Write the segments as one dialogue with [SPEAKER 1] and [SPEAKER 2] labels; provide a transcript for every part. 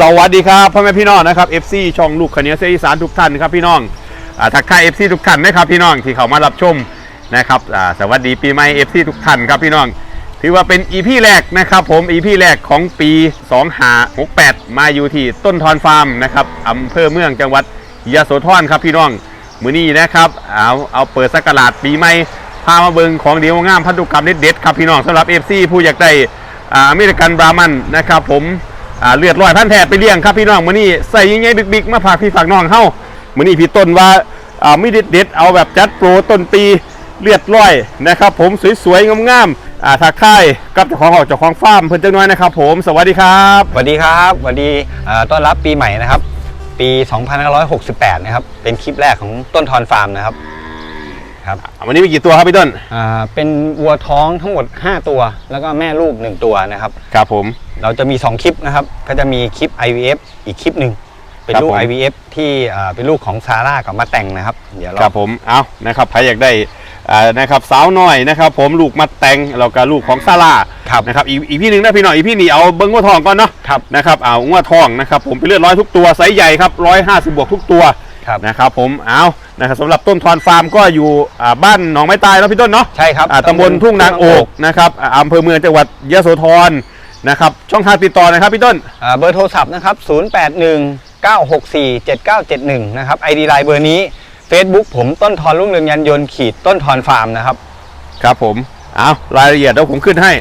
[SPEAKER 1] สวัสดีครับพ่อแม่พี่น้องนะครับ FC ช่องลูกขเนียเสียอีสานทุกท่านครับพี่น้องอทักทาย FC ทุกท่านนะครับพี่น้องที่เข้ามารับชมนะครับสวัสดีปีใหม่ FC ทุกท่านครับพี่น้อง ถือว่าเป็น EP แรกนะครับผม EP แรกของปี 2568 มาอยู่ที่ต้นทอนฟาร์มนะครับอำเภอเมืองจังหวัดยะโสธรครับพี่น้องมือนี้นะครับเอาเอาเปิดสกราดปีใหม่พามาเบิงของดีงามพันธุกรรมเด็ดๆครับพี่น้องสำหรับ FC ผู้อยากได้อ่าอเมริกันบรามันนะครับผม อ่าเลือดลอยพันแท้ไปเลี้ยงครับพี่น้องมือนี้ใส่ยังไงบิ๊กๆมาฝากพี่ฝากน้องเฮ้ามือนี้พี่ต้นว่าอ่าไม่เด็ดๆเอาแบบจัดโปรต้นปีเลือดลอยนะครับ ผมสวยๆงามๆอ่าทักทายกับเจ้าของหอกเจ้าของฟาร์มเพิ่นจังน้อยนะครับ ผมสวัสดีครับ
[SPEAKER 2] สวัสดีครับสวัสดีเอ่อต้อนรับปีใหม่นะครับ ปี 2568 นะครับ เป็นคลิปแรกของต้นทอนฟาร์มนะครับ ครับ
[SPEAKER 1] วันนี้มีกี่ตัวครับพี่ต้น
[SPEAKER 2] อ่าเป็นวัวท้องทั้งหมด 5 ตัว แล้วก็แม่ลูก 1 ตัวนะครับ
[SPEAKER 1] ครับผม
[SPEAKER 2] เราจะมี 2 คลิปนะครับ ก็จะมีคลิป IVF อีกคลิปหนึ่งเป็นลูก
[SPEAKER 1] ครับผม
[SPEAKER 2] IVF ที่อ่าเป็นลูกของซาร่ากับมาแต่งนะครับ เดี๋ยวเรา
[SPEAKER 1] ครับผมเอานะครับใครอยากได้อ่านะครับสาวน้อยนะครับ ผมลูกมาแต่งแล้วก็ลูกของซาร่า
[SPEAKER 2] ครับ
[SPEAKER 1] นะครับอีกอีกพี่หนึ่งนะพี่หน่อยอีกพี่นี่เอาเบิ้งงัวทองก่อนเนาะ
[SPEAKER 2] ครับ
[SPEAKER 1] นะครับเอางัวทองนะครับ ผมเป็นเลือดร้อยทุกตัวไซส์ใหญ่ครับร้อยห้าสิบบวกทุกตัว
[SPEAKER 2] ครับ
[SPEAKER 1] นะครับ ผมเอานะครับสำหรับต้นทอนฟาร์มก็อยู่อ่าบ้านหนองไม้ตายแล้วพี่ต้นเนาะ
[SPEAKER 2] ใช่ครับ
[SPEAKER 1] อ่าตำบลทุ่งนางโอกนะครับอ่าอำเภอเมืองจังหวัดยะโสธร นะครับ ช่องทางติดต่อนะครับพี่ต้น
[SPEAKER 2] อ่าเบอร์โทรศัพท์นะครับ 0819647971 นะครับ ID ไลน์เบอร์นี้ Facebook ผมต้นทอนรุ่งเรืองยันยนต์ขีดต้นทอนฟาร์มนะครับ
[SPEAKER 1] ครับผมเอารายละเอียดเดี๋ยวผมขึ้นให้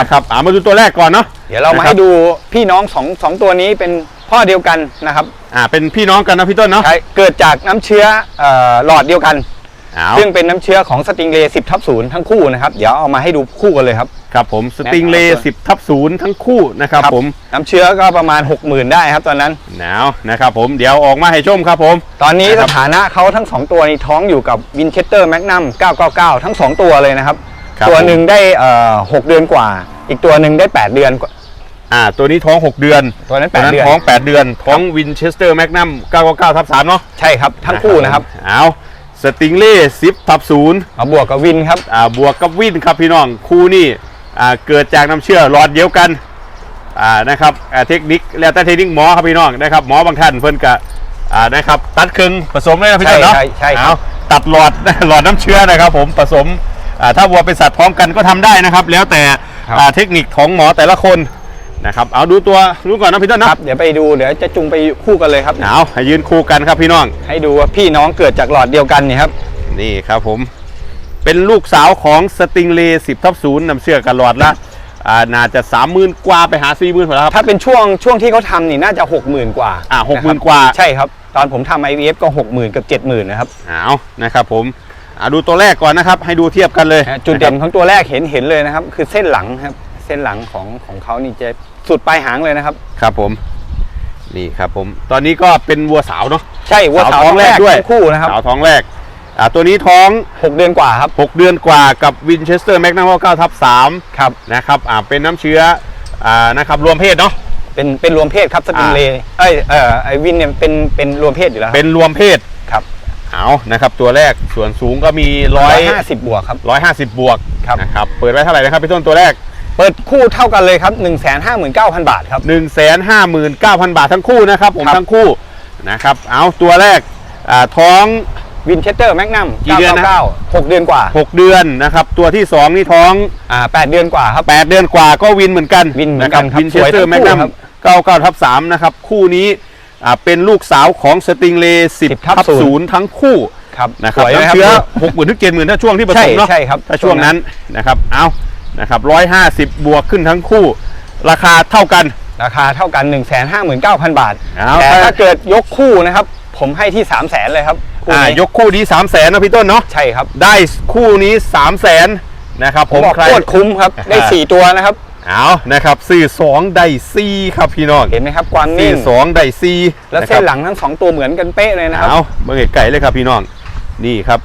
[SPEAKER 1] นะครับเอามาดูตัวแรกก่อนเนาะ
[SPEAKER 2] เดี๋ยวเรามา
[SPEAKER 1] นะครับ
[SPEAKER 2] ให้ดูพี่น้องสองสองตัวนี้เป็นพ่อเดียวกันนะครับ
[SPEAKER 1] อ่าเป็นพี่น้องกันนะพี่ต้นเนาะ
[SPEAKER 2] ใช้เกิดจากน้ำเชื้อเอ่อหลอดเดียวกัน
[SPEAKER 1] เอา
[SPEAKER 2] ซึ่งเป็นน้ำเชื้อของสติงเลย์10ทับศูนย์ทั้งคู่นะครับ เดี๋ยวเอามาให้ดูคู่กันเลยครับ
[SPEAKER 1] ครับผมสติงเล
[SPEAKER 2] แนะนำตัว
[SPEAKER 1] สิบทับศูนย์ทั้งคู่นะครับ ผม
[SPEAKER 2] น้ำเชื้อก็ประมาณ 60,000 ได้ครับตอนนั้น
[SPEAKER 1] หนาวนะครับผมเดี๋ยวออกมาให้ชมครับผม
[SPEAKER 2] ตอนนี้
[SPEAKER 1] นะค
[SPEAKER 2] ส
[SPEAKER 1] รับ
[SPEAKER 2] ถานะเขาทั้ง 2 ตัวนี้ท้องอยู่กับวินเชสเตอร์แมกนัม999 ทั้ง 2 ตัวเลยนะครับ
[SPEAKER 1] ครับ
[SPEAKER 2] ตัว
[SPEAKER 1] ผม
[SPEAKER 2] หนึ่งได้เอ่อ6เดือนกว่า อีกตัวหนึ่งได้ 8 เดือนกว่า
[SPEAKER 1] อ่าตัวนี้ท้อง 6 เดือน
[SPEAKER 2] ตัวนั้น
[SPEAKER 1] ตัว
[SPEAKER 2] 8
[SPEAKER 1] นั้น
[SPEAKER 2] เดือน
[SPEAKER 1] ท้อง 8 เดือน ท้องวินเชสเตอร์แมกนัม999ทับ3เนาะ
[SPEAKER 2] ใช่ครับ ทั้งคู่นะครับ
[SPEAKER 1] เอา สติงเล่สิบทับศูนย์
[SPEAKER 2] มาบวกกับวินครับ
[SPEAKER 1] อ่าบวกกับวินครับพี่น้องคู่นี่อ่าเกิดจากน้ำเชื่อหลอดเดียวกันอ่านะครับอ่าเทคนิคแล้วแต่เทคนิคหมอครับพี่น้องนะครับหมอบางท่านเพิ่นกะอ่านะครับตัดครึ่งผสมเลยนะพี่ต้นเนาะ
[SPEAKER 2] ใช่ใช่ใช่ครับ
[SPEAKER 1] เอาตัดหลอดหลอดน้ำเชื้อนะครับ ผมผสมอ่าถ้าวัวเป็นสัตว์พร้อมกันก็ทำได้นะครับ แล้วแต่อ่าเทคนิคของหมอแต่ละคน นะครับเอาดูตัวรู้ก่อนนะพี่ต้น
[SPEAKER 2] ค
[SPEAKER 1] นะ
[SPEAKER 2] รับเดี๋ยวไปดูเดี๋ยวจะจุงไปคู่กันเลยครับ
[SPEAKER 1] เอาให้ยืนคู่กันครับพี่น้อง
[SPEAKER 2] ให้ดูว่าพี่น้องเกิดจากหลอดเดียวกันเนี่ยครับ
[SPEAKER 1] นี่ครับผม เป็นลูกสาวของสติงเลสิบทับศูนย์นำเชื่อกันหลอดละอ่าน่าจะสามหมื่นกว่าไปหาสี่หมื่นพอแล้วครับ
[SPEAKER 2] ถ้าเป็นช่วงช่วงที่เขาทำนี่น่าจะ60,000กว่า
[SPEAKER 1] อ่า60,000
[SPEAKER 2] นะครับ
[SPEAKER 1] กว่า
[SPEAKER 2] ใช่ครับ ตอนผมทำ IVF ก็60,000กับ70,000นะครับ
[SPEAKER 1] เอานะครับผมอ่าดูตัวแรกก่อนนะครับ ให้ดูเทียบกันเลย
[SPEAKER 2] นะจุดเด่นของตัวแรกเห็นเห็นเลยนะครับ คือเส้นหลังครับเส้นหลังของของเขานี่จะ สุดปลายหางเลยนะครับ
[SPEAKER 1] ครับผม นี่ครับผม ตอนนี้ก็เป็นวัวสาวเนาะ
[SPEAKER 2] ใช่วัวสาว
[SPEAKER 1] ท้องแรกด้วย
[SPEAKER 2] ทั้งคู่นะครับ
[SPEAKER 1] สาวท้องแรก อ่า ตัวนี้ท้อง
[SPEAKER 2] 6 เดือนกว่าครับ
[SPEAKER 1] 6 เดือนกว่ากับวินเชสเตอร์แมกนัม9ทับ3
[SPEAKER 2] ครับ
[SPEAKER 1] นะครับ อ่า เป็นน้ำเชื้อ อ่า นะครับ รวมเพศเนาะ
[SPEAKER 2] เป็นเป็นรวมเพศครับสปริงเลย์เอ้ย เอ่อ ไอวินเนี่ยเป็นเป็นรวมเพศอยู่แล้วครับ
[SPEAKER 1] เป็นรวมเพศ
[SPEAKER 2] ครับ
[SPEAKER 1] เอานะครับ ตัวแรก ส่วนสูงก็มีร้อย
[SPEAKER 2] 150บวกครับ
[SPEAKER 1] ร้อยห้าสิบบวก
[SPEAKER 2] ครับ
[SPEAKER 1] นะครับ เปิดไว้เท่าไหร่นะครับพี่ต้นตัวแรก
[SPEAKER 2] เปิดคู่เท่ากันเลยครับ 159,000 บาทครับ
[SPEAKER 1] 1 5 9 0 0 0 บาททั้งคู่นะครับ ผม
[SPEAKER 2] ครับ
[SPEAKER 1] ทั้งคู่นะครับ เอาตัวแรกอ่าท้อง
[SPEAKER 2] วินเชสเตอร์แมกนัม
[SPEAKER 1] กี่เดือนนะ
[SPEAKER 2] 999 6 เดือนกว่า
[SPEAKER 1] 6 เดือนนะครับ ตัวที่ 2 นี่ท้อง
[SPEAKER 2] อ่า8เดือนกว่าครับ
[SPEAKER 1] 8 เดือนกว่าก็วินเหมือนกัน
[SPEAKER 2] วินเหมือนกันครับ
[SPEAKER 1] วินเชสเตอ
[SPEAKER 2] สวยทั้
[SPEAKER 1] ร์
[SPEAKER 2] ง
[SPEAKER 1] แม
[SPEAKER 2] คู่
[SPEAKER 1] กนัม
[SPEAKER 2] ครับ
[SPEAKER 1] 99ทับ3นะครับ คู่นี้อ่าเป็นลูกสาวของสติงเล10
[SPEAKER 2] 10ทับ
[SPEAKER 1] ทับ
[SPEAKER 2] ศู
[SPEAKER 1] ศู
[SPEAKER 2] น
[SPEAKER 1] น
[SPEAKER 2] ย์
[SPEAKER 1] ย์ทั้งคู่
[SPEAKER 2] ครับ
[SPEAKER 1] นะครับ
[SPEAKER 2] สวย
[SPEAKER 1] น้ำ
[SPEAKER 2] นะ
[SPEAKER 1] เชื้อ
[SPEAKER 2] ครับ
[SPEAKER 1] 6 0,000ถึง70,000ถ้าช่วงที่ผส
[SPEAKER 2] ใช่
[SPEAKER 1] มเนาะ
[SPEAKER 2] ใช่ครับ
[SPEAKER 1] ถ้าช่วงนั้นนะครับ เอา นะครับ150บวกขึ้นทั้งคู่ ราคาเท่ากัน
[SPEAKER 2] ราคาเท่ากัน 159,000 บาท
[SPEAKER 1] เอา
[SPEAKER 2] แต่
[SPEAKER 1] ถ้า
[SPEAKER 2] ถ้าเกิดยกคู่นะครับ ผมให้ที่ 3 0 0แสนเลยครับคู่
[SPEAKER 1] อ่า
[SPEAKER 2] นี้
[SPEAKER 1] ยกคู่นี้3 0 0แสนนะพี่ต้นเนาะ
[SPEAKER 2] ใช่ครับ
[SPEAKER 1] ได้คู่นี้3 0 0แสนนะครับ
[SPEAKER 2] ผมบอก
[SPEAKER 1] ใคร
[SPEAKER 2] โคตรคุ้มครับ ได้
[SPEAKER 1] อ่า
[SPEAKER 2] 4 ตัวนะครับ
[SPEAKER 1] เอานะครับสี่สองได้ซีครับพี่น้อง
[SPEAKER 2] เห็นไหมครับความ
[SPEAKER 1] สี่
[SPEAKER 2] นิ่ง
[SPEAKER 1] สองได้ซี
[SPEAKER 2] แล้วเส้นหลังทั้ง 2 ตัวเหมือนกันเป๊ะเลยนะครับ
[SPEAKER 1] เอาเบิ่งไก่เลยครับพี่น้องนี่ครับ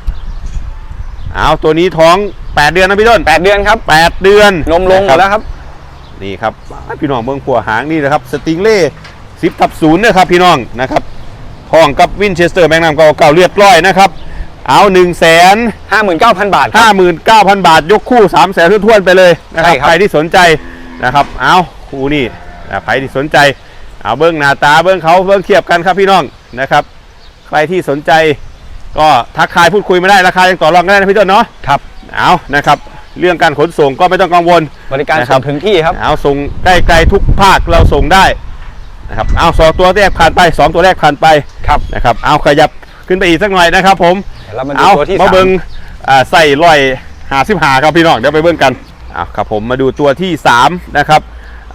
[SPEAKER 1] เอาตัวนี้ท้อง 8 เดือนนะพี่ต้น
[SPEAKER 2] 8เดือนครับ
[SPEAKER 1] 8เดือน
[SPEAKER 2] นมลงหมดแล้วครับ
[SPEAKER 1] นี่ครับพี่น้องเบิ่งขัวหางนี่นะครับสติงเล่สิบทับศูนย์นะครับพี่น้องนะครับท้องกับวินเชสเตอร์แมกนัมเก่าเก่าเรียบร้อยนะครับเอา1นึ่งแสน
[SPEAKER 2] 59,000บาทค
[SPEAKER 1] ห้า
[SPEAKER 2] รับ
[SPEAKER 1] หมื่นเก้าพันบาท ยกคู่สามแสนทวนๆไปเลยนะครับ
[SPEAKER 2] ใช่ครับ
[SPEAKER 1] ใครที่สนใจนะครับเอาคู่นี่นะใครที่สนใจเอาเบิ้งหน้าตาเบิ้งเขาเบิ้งเทียบกันครับพี่น้องนะครับ ใครที่สนใจ ก็ทักทายพูดคุยมาได้ราคายังต่อรองกันได้นะพี่ต้นเนาะ
[SPEAKER 2] ครับ
[SPEAKER 1] เอานะครับ เรื่องการขนส่งก็ไม่ต้องกังวล
[SPEAKER 2] บริการ
[SPEAKER 1] นะครั
[SPEAKER 2] ส่
[SPEAKER 1] บ
[SPEAKER 2] งถึงที่ครับ
[SPEAKER 1] เอาส่งใกล้ๆทุกภาคเราส่งได้นะครับเอาสองตัวแรกผ่านไปสองตัวแรกผ่านไป
[SPEAKER 2] ครับ
[SPEAKER 1] นะครับ เอาขยับขึ้นไปอีกสักหน่อยนะครับ ผม
[SPEAKER 2] เดี๋ยวเรามาดู
[SPEAKER 1] เอา
[SPEAKER 2] ตัวที่
[SPEAKER 1] มา
[SPEAKER 2] สาม
[SPEAKER 1] เบิ้งอ่าใส่ร้อยหาสิบหาครับพี่น้องเดี๋ยวไปเบิ้งกันเอาครับผมมาดูตัวที่สามนะครับ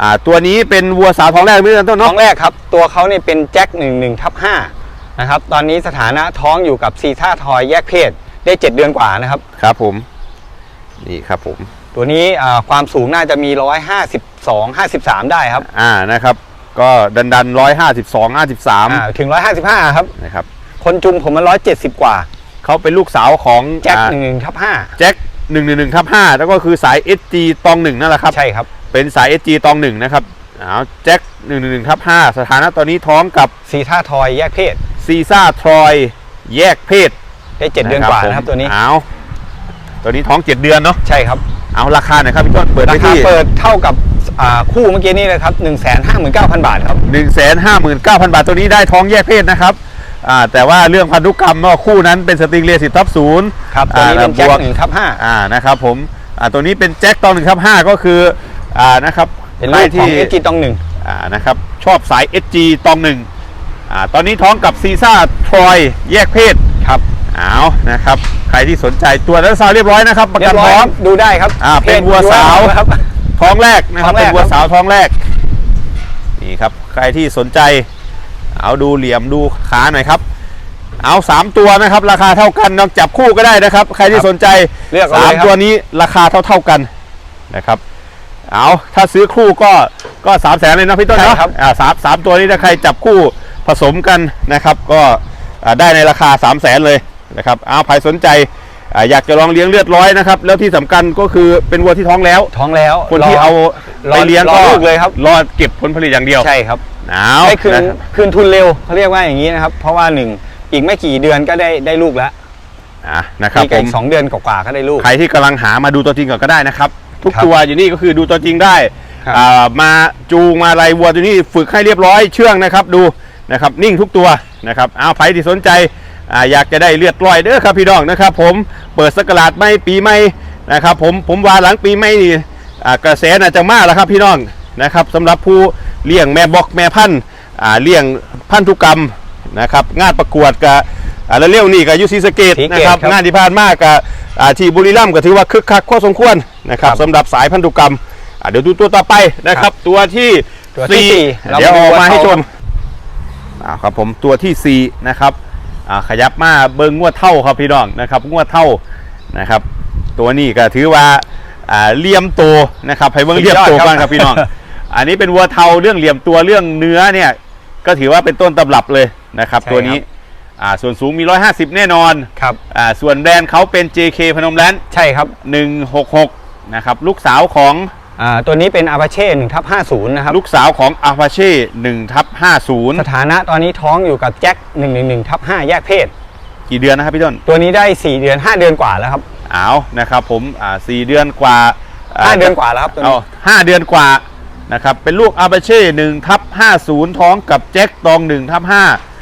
[SPEAKER 1] อ่าตัวนี้เป็นวัวสาวท้องแรกไม่ใช่ต้น
[SPEAKER 2] ท้อ
[SPEAKER 1] เนาะ
[SPEAKER 2] งแรกครับ ตัวเขาเนี่ยเป็นแจ็คหนึ่งหนึ่งทับห้า นะครับ ตอนนี้สถานะท้องอยู่กับซีท่าทอยแยกเพศได้ 7 เดือนกว่านะครับ
[SPEAKER 1] ครับผม นี่ครับผม
[SPEAKER 2] ตัวนี้อ่าความสูงน่าจะมี 152 53 ได้ครับ
[SPEAKER 1] อ่านะครับ ก็ดันดันร้อยห้าสิบสองห้าสิบสาม
[SPEAKER 2] อ่าถึง 155 ครับ
[SPEAKER 1] นะครับ
[SPEAKER 2] คนจุงผมมัน170 กว่า
[SPEAKER 1] เขาเป็นลูกสาวของ
[SPEAKER 2] แจ็ค
[SPEAKER 1] อ่า
[SPEAKER 2] หนึ่งหนึ่งทับห้า
[SPEAKER 1] แจ็คหนึ่งหนึ่งหนึ่งทับห้าแล้วก็คือสาย SG ตองหนึ่งนั่นแหละครับ
[SPEAKER 2] ใช่ครับ
[SPEAKER 1] เป็นสาย SG ตองหนึ่งนะครับเอาแจ็คหนึ่งหนึ่งหนึ่งทับห้าสถานะตอนนี้ท้องกับ
[SPEAKER 2] ซีท่าทอยแยกเพศ
[SPEAKER 1] ซีซ่าทรอยแยกเพศ
[SPEAKER 2] ได้7เดือนกว่านะครับ
[SPEAKER 1] ผม
[SPEAKER 2] ตัวนี้
[SPEAKER 1] เอาตัวนี้ท้อง7เดือนเนาะ
[SPEAKER 2] ใช่ครับ
[SPEAKER 1] เอาราคาหน่อยครับพี่ต้นเปิด
[SPEAKER 2] รา
[SPEAKER 1] ไป
[SPEAKER 2] คา
[SPEAKER 1] ที่
[SPEAKER 2] เปิดเท่ากับอ่าคู่เมื่อกี้นี่เลยครับ159,000บาทครับ
[SPEAKER 1] 1 5 9 0 0 0บาทตัวนี้ได้ท้องแยกเพศนะครับอ่าแต่ว่าเรื่องพันธุกรรมเนาะคู่นั้นเป็นสตริงเรียสิบทับศูนย์
[SPEAKER 2] ครับตัวนี้เป็นแจ็ค
[SPEAKER 1] บวก
[SPEAKER 2] หนึ่งทับห้า
[SPEAKER 1] อ่านะครับผมอ่าตัวนี้เป็นแจ็คตองหนึ่งทับห้าก็คืออ่านะครับ
[SPEAKER 2] เป็นลูกของเอจีตองหนึ่ง
[SPEAKER 1] อ่านะครับชอบสาย SG ตองหนึ่ง อ่าตอนนี้ท้องกับซีซ่าทรอยแยกเพศ
[SPEAKER 2] ครับ
[SPEAKER 1] เอานะครับ ใครที่สนใจตัวแล้วซาวเรียบร้อยนะครับประ
[SPEAKER 2] เรี
[SPEAKER 1] กั
[SPEAKER 2] ย
[SPEAKER 1] น
[SPEAKER 2] บร้
[SPEAKER 1] พ
[SPEAKER 2] อย
[SPEAKER 1] ร้อ
[SPEAKER 2] ค
[SPEAKER 1] ม
[SPEAKER 2] รับดูได้ครับ
[SPEAKER 1] อ่าเป็น
[SPEAKER 2] พศ
[SPEAKER 1] วัวสาว
[SPEAKER 2] ครับ
[SPEAKER 1] ท้องแรกนะครับ
[SPEAKER 2] ท้องแร
[SPEAKER 1] เป็
[SPEAKER 2] ก
[SPEAKER 1] นวัว
[SPEAKER 2] ครับ
[SPEAKER 1] สาวท้องแรกนี่ครับใครที่สนใจ เอาดูเหลี่ยมดูขาหน่อยครับ เอาสามตัวนะครับ ราคาเท่ากันนอกจับคู่ก็ได้นะครับ ใครที่สนใจ
[SPEAKER 2] เลือกเอา
[SPEAKER 1] สาม
[SPEAKER 2] เลยครับ
[SPEAKER 1] ตัวนี้ราคาเท่าเท่าๆกันนะครับ เอาถ้าซื้อคู่ก็ก็สามแสนเลยนะพี่ต้น
[SPEAKER 2] ใช่
[SPEAKER 1] เนาะ
[SPEAKER 2] ครับ
[SPEAKER 1] อ่าสามสามตัวนี้ถ้าใครจับคู่ ผสมกันนะครับก็อ่าได้ในราคา 3 0 0แสนเลยนะครับเอาใครสนใจอ่าอยากจะลองเลี้ยงเลือดร้อยนะครับแล้วที่สำคัญก็คือเป็นวัวที่ท้องแล้ว
[SPEAKER 2] ท้องแล้ว
[SPEAKER 1] คนที่เอา
[SPEAKER 2] รอ
[SPEAKER 1] ไปเลี้ยง
[SPEAKER 2] รอ
[SPEAKER 1] ก็
[SPEAKER 2] ลูกเลยครับ
[SPEAKER 1] รอเก็บผลผลิตอย่างเดียว
[SPEAKER 2] ใช่ครับ
[SPEAKER 1] เอา
[SPEAKER 2] ให้คืน
[SPEAKER 1] นะครับ
[SPEAKER 2] คืนทุนเร็วเขาเรียกว่าอย่างนี้นะครับ เพราะว่าหนึ่งอีกไม่กี่เดือนก็ได้ได้ลูกแล้ว
[SPEAKER 1] อะนะครับ
[SPEAKER 2] อีก
[SPEAKER 1] ผ
[SPEAKER 2] อี
[SPEAKER 1] ม
[SPEAKER 2] กสองเดือนกว่าๆก็ได้ลูก
[SPEAKER 1] ใครที่กำลังหามาดูตัวจริงก่อนก็ได้นะครับ ทุก
[SPEAKER 2] ครับ
[SPEAKER 1] ตัวอยู่นี่ก็คือดูตัวจริงได้
[SPEAKER 2] ครับ
[SPEAKER 1] อ่ามาจูงมาอะไรวัวตัวนี้ฝึกให้เรียบร้อยเชื่องนะครับ ดู นะครับนิ่งทุกตัวนะครับเอาใครที่สนใจอ่าอยากจะได้เลือดร้อยเด้อครับพี่น้องนะครับ ผมเปิดสกราดไม่ปีไม่นะครับผมผมว่าหลังปีไม่นี่อ่ากระแสน่าจะมากแล้วครับพี่น้องนะครับสำหรับผู้เลี้ยงแม่บอกแม่พันธุ์อ่าเลี้ยงพันธุกรรมนะครับงานประกวดกับอ่าแล้วเร็วนี่กับยุซีสะเกต
[SPEAKER 2] ศรีเกต
[SPEAKER 1] นะครับ
[SPEAKER 2] ครับ
[SPEAKER 1] งานที่ผ่านมากกับอ่าที่บุรีรัมย์ก็ถือว่าคึกคักพอสมควรนะครับ
[SPEAKER 2] ครับ
[SPEAKER 1] สำหรับสายพันธุกรรมอ่าเดี๋ยวดูตัวต่อไปนะครับ ตัวที่
[SPEAKER 2] ตัวที่สี่เรา
[SPEAKER 1] เดี๋ยว
[SPEAKER 2] มาดู
[SPEAKER 1] ออกมาให้
[SPEAKER 2] วัว
[SPEAKER 1] ช
[SPEAKER 2] เท่า
[SPEAKER 1] ม อ่าครับผมตัวที่สี่นะครับอ่าขยับมาเบิ้งงวดเท่าครับพี่น้องนะครับงวดเท่านะครับ ตัวนี้ก็ถือว่าอ่าเหลี่ยมโตวนะครับให้เบิ้งเหลี่ยมโตว
[SPEAKER 2] สุดยอดครับ
[SPEAKER 1] บ้างครับพี่น้อง อันนี้เป็นวัวเทาเรื่องเหลี่ยมตัวเรื่องเนื้อเนี่ยก็ถือว่าเป็นต้นตำรับเลยนะครับ
[SPEAKER 2] ใช่
[SPEAKER 1] ตัวนี้อ่าส่วนสูงมี 150 แน่นอน
[SPEAKER 2] ครับ
[SPEAKER 1] อ่าส่วนแบรนด์เขาเป็น JK พนมแลนด์
[SPEAKER 2] ใช่ครับ
[SPEAKER 1] 166 นะครับ ลูกสาวของ
[SPEAKER 2] อ่า ตัวนี้เป็นอา a าเช่หนึ่งทับห้าศูนย์นะครับ
[SPEAKER 1] ลูกสาวของ Apache 1ทับ
[SPEAKER 2] สถานะตอนนี้ท้องอยู่กับแจ็คหนึ่งหนึ่งหนึ่งทับห้าแยกเพศ
[SPEAKER 1] 50กี่เดือนนะครับพี่ต้น
[SPEAKER 2] ตัวนี้ได้ 4 เดือน 5 เดือนกว่าแล้วครับ
[SPEAKER 1] เอานะครับผมอ่า4เดือนกว่า
[SPEAKER 2] 5เดือนกว่าแล้วครับตัว
[SPEAKER 1] เอา
[SPEAKER 2] นี้
[SPEAKER 1] ห้าเดือนกว่านะครับเป็นลูก Apache 1ทับ50 ท้องกับแจ็คตอง1ทับ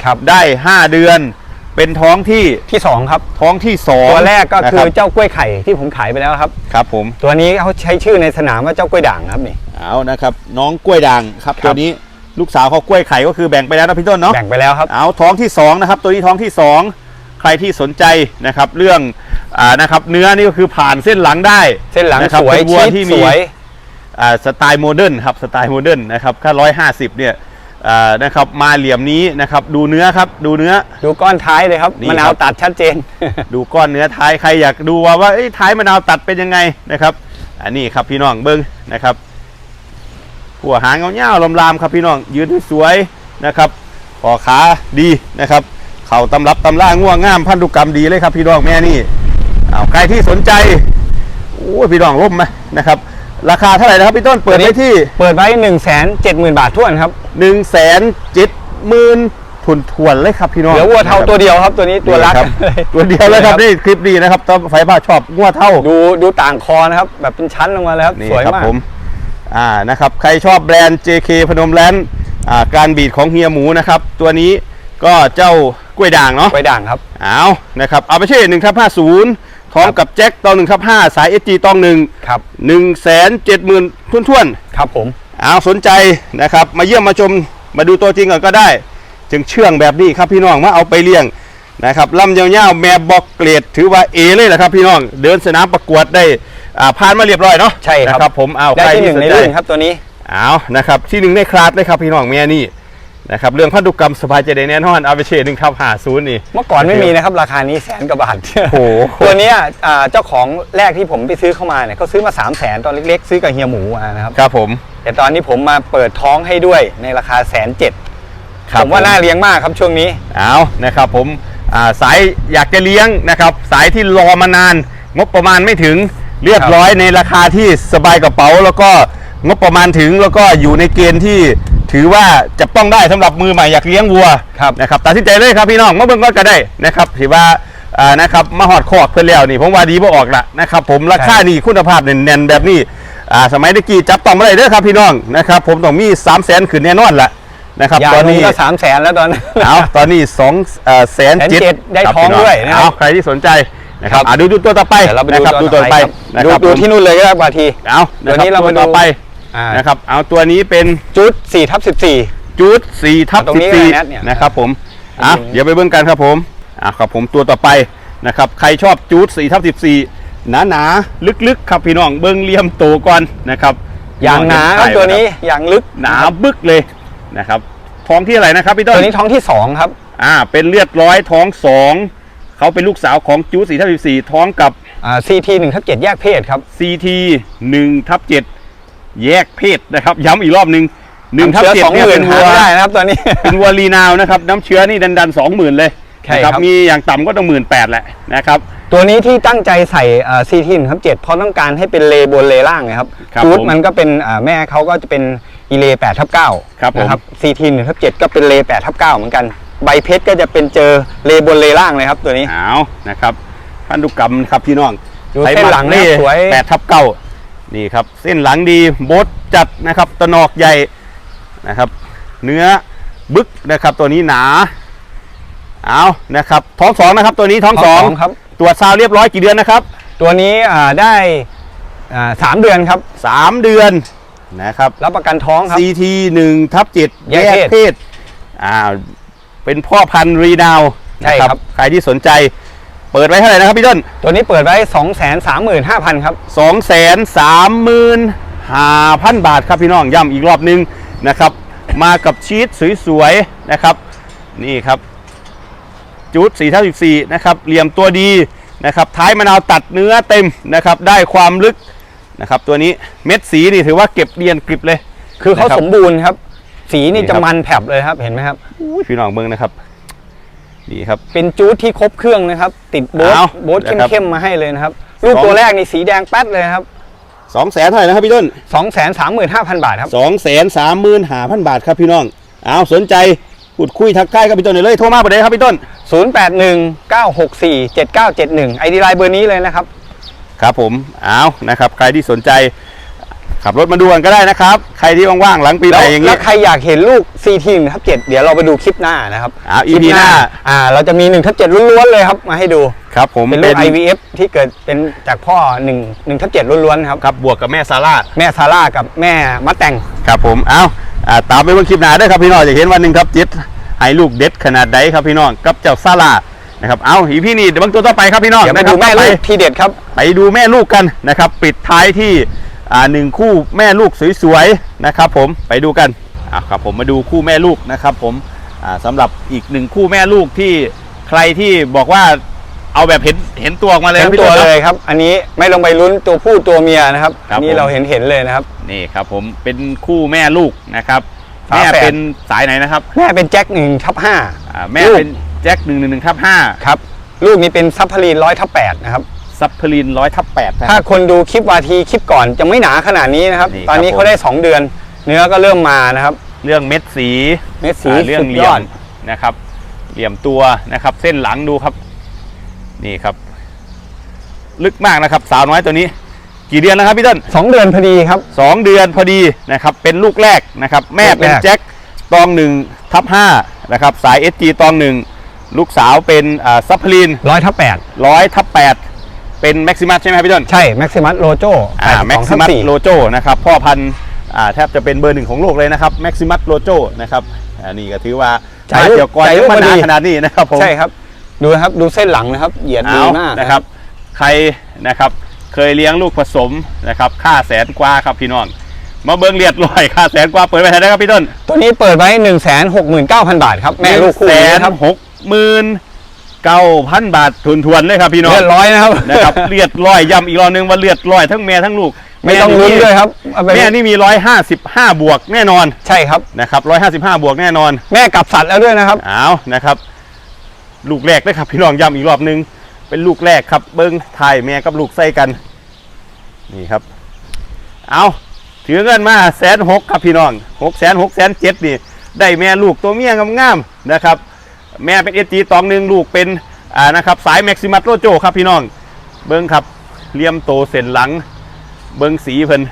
[SPEAKER 2] ครับ
[SPEAKER 1] 5ได้ 5 เดือน เป็นท้องที่
[SPEAKER 2] ที่2ครับ
[SPEAKER 1] ท้องที่2
[SPEAKER 2] ตัวแรกก็คื
[SPEAKER 1] นะ
[SPEAKER 2] อ
[SPEAKER 1] รับ
[SPEAKER 2] เจ้ากล้วยไข่ที่ผมขายไปแล้วครับ
[SPEAKER 1] ครับผม
[SPEAKER 2] ตัวนี้เขาใช้ชื่อในสนามว่าเจ้ากล้วยด่างครับนี่
[SPEAKER 1] เอานะครับน้องกล้วยด่างครับ
[SPEAKER 2] ครับ
[SPEAKER 1] ตัวนี้ลูกสาวเขากล้วยไข่ก็คือแบ่งไปแล้วนะพี่ต้นเนาะ
[SPEAKER 2] แบ่งไปแล้วครับ
[SPEAKER 1] เอาท้องที่2นะครับตัวนี้ท้องที่2ใครที่สนใจนะครับเรื่องอ่านะครับเนื้อนี่ก็คือผ่านเส้นหลังได้
[SPEAKER 2] เส้นหลัง
[SPEAKER 1] นะครับ
[SPEAKER 2] สวย
[SPEAKER 1] เป็นวัว
[SPEAKER 2] ชีส
[SPEAKER 1] ที่
[SPEAKER 2] ส
[SPEAKER 1] มี
[SPEAKER 2] วย
[SPEAKER 1] อ่าสไตล์โมเดิร์นครับสไตล์โมเดิร์นนะครับค่าร้อยห้าสิบเนี่ยอ่า นะครับมาเหลี่ยมนี้นะครับดูเนื้อครับดูเนื้อ
[SPEAKER 2] ดูก้อนท้ายเลยครับ
[SPEAKER 1] นี่
[SPEAKER 2] มะนา
[SPEAKER 1] ควรับ
[SPEAKER 2] ตัดชัดเจน
[SPEAKER 1] ดูก้อนเนื้อท้ายใครอยากดูว่าว่าเอ้ยท้ายมะนาวตัดเป็นยังไงนะครับอันนี้ครับพี่น้องเบิ้งนะครับหัวหางเงาๆลำๆครับพี่น้องยืนสวยๆนะครับคอขาดีนะครับ เข่าตำรับตำล่าง่วงง่ามพันธุกรรมดีเลยครับพี่น้องแม่นี่เอาใครที่สนใจโอ้ยพี่น้องร่มไหมนะครับ ราคาเท่าไหร่นะครับพี่ต้นเปิดไว้ที่
[SPEAKER 2] เปิดไว้1นึ่งแสนเจ็ดหมื่นบาทท้วนครับ
[SPEAKER 1] หนึ่งแสนเจ็ดหมื่นทุนทวนๆเลยครับพี่น้อง
[SPEAKER 2] เหลือวัวเทาตัวเดียวครับตัวนี้ตัวรัก
[SPEAKER 1] นี่ครับตัวเดียวเลยครับนี่คลิปดีนะครับต้องไฟบ้าชอบงัวเท่า
[SPEAKER 2] ดูดูต่างคอนะครับแบบเป็นชั้นลงมาแล้ว
[SPEAKER 1] นี่
[SPEAKER 2] สวย
[SPEAKER 1] ครับ
[SPEAKER 2] มาก
[SPEAKER 1] ผมอ่านะครับใครชอบแบรนด์ JK พนมแลนด์อ่าการบีดของเฮียหมูนะครับตัวนี้ก็เจ้ากล้วยด่างเนาะ
[SPEAKER 2] ไว้ด่างครับ
[SPEAKER 1] เอานะครับเอาไปเช่หนึ่งทับห้าศูนย์ พร้อมกับแจ็คตองหนึ่งทับห้าสายเอจีตองหนึ่ง
[SPEAKER 2] ครับ
[SPEAKER 1] หนึ่งแสนเจ็ดหมื่นทุ่นๆ
[SPEAKER 2] ครับผม
[SPEAKER 1] เอาสนใจนะครับ มาเยี่ยมมาชมมาดูตัวจริงก่อนก็ได้ จึงเชื่องแบบนี้ครับพี่น้องมาเอาไปเลี้ยงนะครับลำยาวๆแม่บอกเกรดถือว่าเอเลยแหละครับพี่น้องเดินสนามประกวดได้อ่าผ่านมาเรียบร้อยเนาะ
[SPEAKER 2] ใช่ครับ
[SPEAKER 1] นะครับผมเอา
[SPEAKER 2] ได้
[SPEAKER 1] ใคร
[SPEAKER 2] ที่หนึ่งใน
[SPEAKER 1] สใจ
[SPEAKER 2] รุ่นครับตัวนี้
[SPEAKER 1] เอานะครับที่หนึ่งในคลาสเลยครับพี่น้องเมียนี่ นะครับเรื่องพันธุกรรมสบายใจได้แน่นอนเอาไปเชหนึ่งทับห้าศูนย์นี่
[SPEAKER 2] เมื่อก่อนไม่มีนะครับ ราคานี้แสนกว่าบาท
[SPEAKER 1] โอ้โห
[SPEAKER 2] ตัวเนี้ยอ่าเจ้าของแรกที่ผมไปซื้อเข้ามาเนี่ยเขาซื้อมา3 0 0แสนตอนเล็กๆ ซื้อกับเฮียหมูมานะครับ
[SPEAKER 1] ครับผม
[SPEAKER 2] แต่ตอนนี้ผมมาเปิดท้องให้ด้วยในราคาแสนเจ็ด
[SPEAKER 1] ครับ
[SPEAKER 2] ผมว่าน่าเลี้ยงมากครับช่วงนี้
[SPEAKER 1] เอานะครับผมอ่าสายอยากจะเลี้ยงนะครับ สายที่รอมานาน งบประมาณไม่ถึงเรียบร้อยในราคาที่สบายกระเป๋า แล้วก็งบประมาณถึงแล้วก็อยู่ในเกณฑ์ที่ ถือว่าจับต้องได้สำหรับมือใหม่อยากเลี้ยงวัว
[SPEAKER 2] ครับ
[SPEAKER 1] นะครับตัดสินใจเลยครับพี่น้องมาเบิ่งก่อนก็ได้นะครับถือว่าอ่านะครับมาหอดคอกเพื่อนแล้วนี่ผมว่าดีบ่ออกละนะครับผมราคานี่คุณภาพแน่นๆแบบนี้อ่าสมัยตะกี้จับต้องไม่ได้เด้อครับพี่น้องนะครับผมต้องมี3 0 0แสนขึ้นแน่นอนละนะครับ
[SPEAKER 2] ยา
[SPEAKER 1] ตอน
[SPEAKER 2] นม
[SPEAKER 1] นี้
[SPEAKER 2] ก็สามแสนแล้วตอนนั้น
[SPEAKER 1] เอาตอนนี้สองแสนเจ็ด
[SPEAKER 2] 107,000ได้ท้องด้วยนะครับ
[SPEAKER 1] เอาใครที่สนใจนะครับ
[SPEAKER 2] ครับ
[SPEAKER 1] อะดูดูตัวต่อไป
[SPEAKER 2] เดี๋ยวเราไป
[SPEAKER 1] นะ
[SPEAKER 2] ดู
[SPEAKER 1] ครับ
[SPEAKER 2] ตัว
[SPEAKER 1] ดูตัวต่อไป
[SPEAKER 2] ครับ
[SPEAKER 1] นะ
[SPEAKER 2] ดู
[SPEAKER 1] ครับ
[SPEAKER 2] ดู
[SPEAKER 1] ผม
[SPEAKER 2] ที่นู่นเลยก็ได้บาที
[SPEAKER 1] เอา
[SPEAKER 2] ตัวนี้ะ
[SPEAKER 1] คบ
[SPEAKER 2] เรามา
[SPEAKER 1] ตัวต่อ
[SPEAKER 2] ดู
[SPEAKER 1] ไป
[SPEAKER 2] อ่าน
[SPEAKER 1] นะครับ เอาตัวนี้เป็น
[SPEAKER 2] จุด4ทับ14
[SPEAKER 1] จูดสี่ทับ
[SPEAKER 2] ตรง
[SPEAKER 1] สิบ
[SPEAKER 2] นี้
[SPEAKER 1] สี่
[SPEAKER 2] เลยนะเนี่ย
[SPEAKER 1] นะครับผมอะ
[SPEAKER 2] ตรงนี้
[SPEAKER 1] เดี๋ยวไปเบิ่งกันครับผมอะครับผมตัวต่อไปนะครับ ใครชอบจูดสี่ทับสิบสี่หนาหนาๆลึกๆ ครับพี่น้องเบิ่งเหลี่ยมโตก่อนนะครับ
[SPEAKER 2] อย่างหนาครับตัวนี้อย่างลึก
[SPEAKER 1] หนาบึกเลยนะครับ ท้องที่อะไรนะครับพี่ต้น
[SPEAKER 2] ตัวนี้ท้องที่2ครับ
[SPEAKER 1] อ่า เป็นเลือดร้อยท้องสองเขาเป็นลูกสาวของจูดสี่ทับสิบสี่ท้องกับ
[SPEAKER 2] อ่า CT 1ทับ7แยกเพศครับ
[SPEAKER 1] CT 1ทับ7 แยกเพศนะครับ ย้ำอีกรอบหนึ่ง1ทับ
[SPEAKER 2] เชื้อ
[SPEAKER 1] 7
[SPEAKER 2] สองห
[SPEAKER 1] เนี่ย
[SPEAKER 2] มื่
[SPEAKER 1] เป็นน
[SPEAKER 2] หา
[SPEAKER 1] วัว
[SPEAKER 2] ไม่ได้นะครับตอนนี้
[SPEAKER 1] เป็นวัวรีนาวนะครับ น้ำเชื้อนี่ดันดันสองหมื่นเลย
[SPEAKER 2] ใช่
[SPEAKER 1] นะครับมีอย่างต่ำก็ต้องหมื่นแปดแหละนะครับ
[SPEAKER 2] ตัวนี้ที่ตั้งใจใส่อ่า CT 1ทับ7เพราะต้องการให้เป็นเลบนเลล่างนะครับ
[SPEAKER 1] ครับ
[SPEAKER 2] จูด
[SPEAKER 1] ผม
[SPEAKER 2] มันก็เป็นอ่าแม่เขาก็จะเป็นอีเล8ทับ9
[SPEAKER 1] ครับผม
[SPEAKER 2] นะครับ CT 1ทับ7ก็เป็นเล8ทับ9เหมือนกัน ใบเพชรก็จะเป็นเจอเลบนเลล่างเลยครับตัวนี้
[SPEAKER 1] เอานะครับพันธุกรรมครับพี่น้อง
[SPEAKER 2] ดูเส้นหลัง
[SPEAKER 1] ไขมั
[SPEAKER 2] นะสวย
[SPEAKER 1] แปดทับเก้า นี่ครับเส้นหลังดีโบดจัดนะครับตะนอกใหญ่นะครับ เนื้อบึกนะครับตัวนี้หนาเอานะครับท้องสองนะครับตัวนี้ท้องสอง
[SPEAKER 2] ครับ
[SPEAKER 1] ตรวจซาวเรียบร้อยกี่เดือนนะครับ
[SPEAKER 2] ตัวนี้อ่าได้อ่าสามเดือนครับ
[SPEAKER 1] สามเดือนนะครับ
[SPEAKER 2] รับประกันท้องครับ
[SPEAKER 1] CT 1ทับ7
[SPEAKER 2] แยกเพศ
[SPEAKER 1] เพศอ่าเป็นพ่อพันธุ์รีนาว
[SPEAKER 2] ใช่
[SPEAKER 1] นะครับ ใครที่สนใจ เปิดไว้เท่าไหร่นะครับพี่ต้น
[SPEAKER 2] ตัวนี้เปิดไว้ 2 3 5 0 0 0 ครับ
[SPEAKER 1] 2 3 5 0 0 0 บาทครับพี่น้องย้ำอีกรอบนึงนะครับ มากับชีสสวยๆนะครับ นี่ครับ จุด4ท่า14นะครับ เหลี่ยมตัวดีนะครับ ท้ายมะนาวตัดเนื้อเต็มนะครับ ได้ความลึกนะครับ ตัวนี้เม็ดสีนี่ถือว่าเก็บเรียนกริบเลย
[SPEAKER 2] คือเขา
[SPEAKER 1] นะครับ
[SPEAKER 2] สมบูรณ์ครับ สี
[SPEAKER 1] นี่
[SPEAKER 2] นี่
[SPEAKER 1] ครั
[SPEAKER 2] จะ
[SPEAKER 1] บ
[SPEAKER 2] มันแผบเลยครับ เห็นไหมครับ
[SPEAKER 1] อุ้ยพี่น้องเบิ้งนะครับ ดีครับ
[SPEAKER 2] เป็นจูดที่ครบเครื่องนะครับ ติดโบ๊ท
[SPEAKER 1] เอา
[SPEAKER 2] โบ๊ท
[SPEAKER 1] นะครับ
[SPEAKER 2] เข้มๆมาให้เลยนะครับ ลูก
[SPEAKER 1] สอง
[SPEAKER 2] ตัวแรกนี่สีแดงแป๊ดเลยครับ
[SPEAKER 1] สองแสนเท่าไหร่นะครับพี่ต้น
[SPEAKER 2] 2 3 5 0 0 0 บาทครับ
[SPEAKER 1] สองแสนสามหมื่นห้าพันบาทครับพี่น้องเอาสนใจพูดคุยทักทายกับพี่ต้นหน่อยเลยโทรมาประเดี๋ยวครับพี่ต้น
[SPEAKER 2] 081 964 7971 ไอดีไลน์เบอร์นี้เลยนะครับ
[SPEAKER 1] ครับผม เอานะครับ ใครที่สนใจ ขับรถมาดูกันก็ได้นะครับ ใครที่ว่างๆหลังปีให
[SPEAKER 2] แล้
[SPEAKER 1] ม่
[SPEAKER 2] ว
[SPEAKER 1] อย่าง
[SPEAKER 2] แล้
[SPEAKER 1] นี้
[SPEAKER 2] วใครอยากเห็นลูก CT 1ทับ7เดี๋ยวเราไปดูคลิปหน้านะครับ
[SPEAKER 1] อ้าว
[SPEAKER 2] คลิป
[SPEAKER 1] EP หน้า
[SPEAKER 2] อ่า เราจะมี1ทับ7ล้วนๆเลยครับมาให้ดู
[SPEAKER 1] ครับผม
[SPEAKER 2] เป็นลูก IVF ที่เกิดเป็นจากพ่อ1 1ทับ7ล้วนๆครับ
[SPEAKER 1] ครับบวกกับแม่ซาร่า
[SPEAKER 2] แม่ซาร่ากับแม่มัดแต่ง
[SPEAKER 1] ครับผมเอาอ่าตามไปเบิ่งคลิปหน้าด้วยครับพี่น้องจะเห็นวันหนึ่งครับจิตให้ลูกเด็ดขนาดใดครับพี่น้องกับเจ้าซาร่านะครับ เอาอีพี่นี่เดี๋ยวเบางตัวต่อไปครับพี่น้อง
[SPEAKER 2] เดี๋ยวมา
[SPEAKER 1] นะค
[SPEAKER 2] ดู
[SPEAKER 1] รับ
[SPEAKER 2] แม่
[SPEAKER 1] ต่อไป
[SPEAKER 2] ลูกที่เด็ดครับ
[SPEAKER 1] ไปดูแม่ลูกกันนะครับ ปิดท้ายที่อ่า หนึ่งคู่แม่ลูกสวยๆนะครับผมไปดูกันอ่าครับผมมาดูคู่แม่ลูกนะครับผมอ่าสำหรับอีกหนึ่งคู่แม่ลูกที่ใครที่บอกว่าเอาแบบเห็นเห็นตัวออกมาเลย
[SPEAKER 2] เห็
[SPEAKER 1] คนรับพี่
[SPEAKER 2] ตัว
[SPEAKER 1] ต้น
[SPEAKER 2] เลยครับ อันนี้ไม่ลงไปลุ้นตัวผู้ตัวเมียนะครับ
[SPEAKER 1] ครับ
[SPEAKER 2] อันนี้
[SPEAKER 1] ผม
[SPEAKER 2] เราเห็นเห็นเลยนะครับ
[SPEAKER 1] นี่ครับผมเป็นคู่แม่ลูกนะครับ
[SPEAKER 2] ฝา
[SPEAKER 1] แม่
[SPEAKER 2] แฝด
[SPEAKER 1] เป็นสายไหนนะครับ
[SPEAKER 2] แม่เป็นแจ็คหนึ่งทับห้า
[SPEAKER 1] อ่าแม่
[SPEAKER 2] ลูก
[SPEAKER 1] เป็นแจ็คหนึ่งหนึ่งหนึ่งทับห้า
[SPEAKER 2] ครับลูกนี้เป็นซับพลีนร้อยทับแปดนะครับ
[SPEAKER 1] ซับเพลินร้อยทับแปดนะค
[SPEAKER 2] ถ้า
[SPEAKER 1] รับ
[SPEAKER 2] คนดูคลิปวาทีคลิปก่อนจะไม่หนาขนาดนี้นะครับ
[SPEAKER 1] นี่
[SPEAKER 2] ตอนนี้
[SPEAKER 1] ครับผม
[SPEAKER 2] เขาได้2เดือน เนื้อก็เริ่มมานะครับ
[SPEAKER 1] เรื่องเม็ดสี
[SPEAKER 2] เม็ดสี
[SPEAKER 1] อ่าเรื่อง
[SPEAKER 2] สุด
[SPEAKER 1] เหลี่
[SPEAKER 2] ย
[SPEAKER 1] ย
[SPEAKER 2] อ
[SPEAKER 1] ม
[SPEAKER 2] ด
[SPEAKER 1] นะครับ เหลี่ยมตัวนะครับ เส้นหลังดูครับ นี่ครับ ลึกมากนะครับ สาวน้อยตัวนี้ กี่เดือนแล้วครับพี่ต้น
[SPEAKER 2] 2เดือนพอดีครับ
[SPEAKER 1] สองเดือนพอดีนะครับเป็นลูกแรกนะครับแม่เป็น
[SPEAKER 2] ลูกแรก
[SPEAKER 1] แจ็คตองหนึ่งทับห้านะครับสาย SG ตองหนึ่งลูกสาวเป็นอ่าซัพพลีน
[SPEAKER 2] ร้อยทับแปด
[SPEAKER 1] ร้อยทับแปด เป็นแม็กซิมัสใช่ไหมครับพี่ต้น
[SPEAKER 2] ใช่แม็กซิมัสโลโจ
[SPEAKER 1] อ่าแม็กซิมัสโลโจนะครับพ่อพันธุ์อ่าแทบจะเป็นเบอร์หนึ่งของโลกเลยนะครับแม็กซิมัสโลโจนะครับอ่านี่ก็ถือว่า
[SPEAKER 2] จ่าย
[SPEAKER 1] มา
[SPEAKER 2] ลูก
[SPEAKER 1] เกี่ยวก่อน
[SPEAKER 2] จ่ายลูก
[SPEAKER 1] มา
[SPEAKER 2] มาดี
[SPEAKER 1] นานขนาดนี้นะครับผม
[SPEAKER 2] ใช่ครับดูนะครับดูเส้นหลังนะครับเหยียดดี
[SPEAKER 1] เอา
[SPEAKER 2] มาก
[SPEAKER 1] นะครับ ใครนะครับเคยเลี้ยงลูกผสมนะครับค่าแสนกว่าครับพี่น้องมาเบิ้งเลียดลอยค่าแสนกว่าเปิดไปเท่าไหร่ครับพี่ต้น
[SPEAKER 2] ตัวนี้เปิดไว้1นึ่งแสนหกหมื่นเก้าพันบาทครับแม่ลูกคู่
[SPEAKER 1] แส
[SPEAKER 2] นี้
[SPEAKER 1] น
[SPEAKER 2] นะครับ
[SPEAKER 1] หกหมื่น เก้าพันบาททุนทวนๆเลยครับพี่น้อง
[SPEAKER 2] เรียบร้อยนะครับ
[SPEAKER 1] นะครับเลียดลอยย้ำอีกรอบนึงว่าเลียดลอยทั้งแม่ทั้งลูก
[SPEAKER 2] ไม่ต้องลุ้นด้วยครับเอาไป
[SPEAKER 1] แม่นี่มีร้อยห้าสิบห้าบวกแน่นอน
[SPEAKER 2] ใช่ครับ
[SPEAKER 1] นะครับร้อยห้าสิบห้าบวกแน่นอน
[SPEAKER 2] แม่กลับสัตว์แล้วด้วยนะครับ
[SPEAKER 1] เอานะครับ ลูกแรกนะครับ พี่น้องย้ำอีกรอบนึง เป็นลูกแรกครับเบิ้งถ่ายแม่กับลูกใส่กัน นี่ครับ เอาถือเงินมาแสนหกครับพี่น้องหกแสนหกแสนเจ็ดนี่ได้แม่ลูกตัวเมียงามๆนะครับ แม่เป็นเอจีตองหนึ่งลูกเป็นอ่านะครับสายแม็กซิมัสโรโจครับพี่น้อง เบิ้งครับเลี่ยมโตเส้นหลัง เบิ้งสีเพิ่น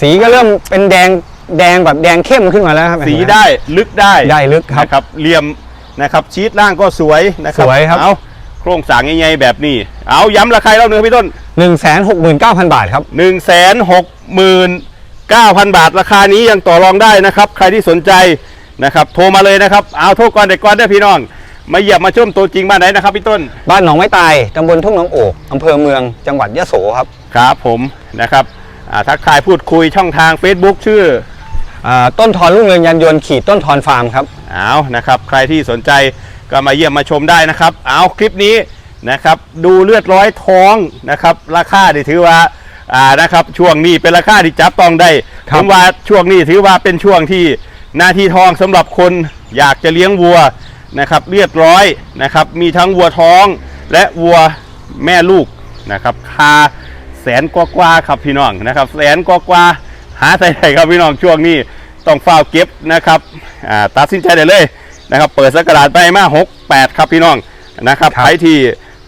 [SPEAKER 2] สีก็เริ่มเป็นแดงแดงแบบแดงเข้มขึ้นมาแล้วครับ
[SPEAKER 1] สีได้ลึกได้
[SPEAKER 2] ได้ลึกครับ
[SPEAKER 1] นะครับเหลี่ยมนะครับชีตล่างก็สวยนะครับ
[SPEAKER 2] สวยครับ
[SPEAKER 1] เอาโครงสร้างใหญ่ๆแบบนี้ เอาย้ำราคาอีกรอบหนึงครับพี่ต้น
[SPEAKER 2] หนึ่งแสนหกหมื่นเก้าพันบาทครับ
[SPEAKER 1] 1 6 9 0 0 0 บาท ราคานี้ยังต่อรองได้นะครับ ใครที่สนใจนะครับ โทรมาเลยนะครับ เอาโทรก่อนเด็กก่อนได้อพี่น้อง มาเหยียบมาชมตัวจริงบ้านไหนนะครับพี่ต้น
[SPEAKER 2] บ้านหนองไม้ตายตำบลทุ่งหนองโอกอำเภอเมืองจังหวัดยะโสครับ
[SPEAKER 1] ครับผมนะครับอ่าทักทายพูดคุยช่องทาง Facebook ชื่อ
[SPEAKER 2] อ่าต้นทอนรุ่งเรืองยานยนต์ขีดต้นทอนฟาร์มครับ
[SPEAKER 1] เอานะครับใครที่สนใจก็มาเยี่ยมมาชมได้นะครับ เอาคลิปนี้นะครับดูเลือดร้อยท้องนะครับราคาที่ถือว่าอ่านะครับช่วงนี้เป็นราคาที่จับต้องได้
[SPEAKER 2] ครั
[SPEAKER 1] ผ
[SPEAKER 2] บ
[SPEAKER 1] มว่าช่วงนี้ถือว่าเป็นช่วงที่หนาทีทองสำหรับคนอยากจะเลี้ยงวัว นะครับเลือดร้อยนะครับมีทั้งวัวท้องและวัวแม่ลูกนะครับคาแสนกว่าๆครับพี่น้องนะครับแสนกว่าๆหาใส่ไหนครับพี่น้องช่วงนี้ต้องเฝ้าเก็บนะครับอ่าตัดสินใจได้เลยนะครับเปิดสักกระดาษไปมา6 8ครับพี่น้องนะครับ
[SPEAKER 2] ครับ
[SPEAKER 1] ใครที่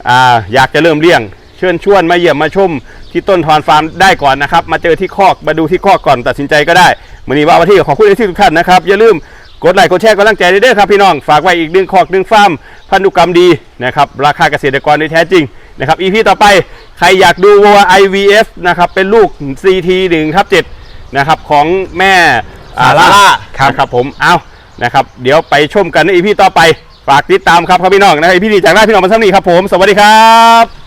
[SPEAKER 1] อ่าอยากจะเริ่มเลี้ยง เชิญชวนมาเยี่ยมมาชมที่ต้นทอนฟาร์มได้ก่อนนะครับ มาเจอที่คอกมาดูที่คอกก่อนตัดสินใจก็ได้มือนี้ว่าวันที่ขอบคุณที่ทุกท่านนะครับอย่าลืม กดไลค์กดแชร์กดลังใจด้วยเด้อครับพี่น้อง ฝากไว้อีกหนึ่งคอกหนึ่งฟาร์มพันธุกรรมดีนะครับราคาเกษตรกรโดยแท้จริงนะครับอีพีต่อไปใครอยากดูวัว IVF นะครับเป็นลูก CT 1ทับ7นะครับของแม่อ่า
[SPEAKER 2] ซาร่า
[SPEAKER 1] ลาล่า
[SPEAKER 2] ครับ
[SPEAKER 1] นะครับผมเอานะครับเดี๋ยวไปชมกันในอีพีต่อไป ฝากติดตามครับครับพี่น้องนะครับอีพีนี้จากได้พี่น้องมาสักนี้ครับผม สวัสดีครับ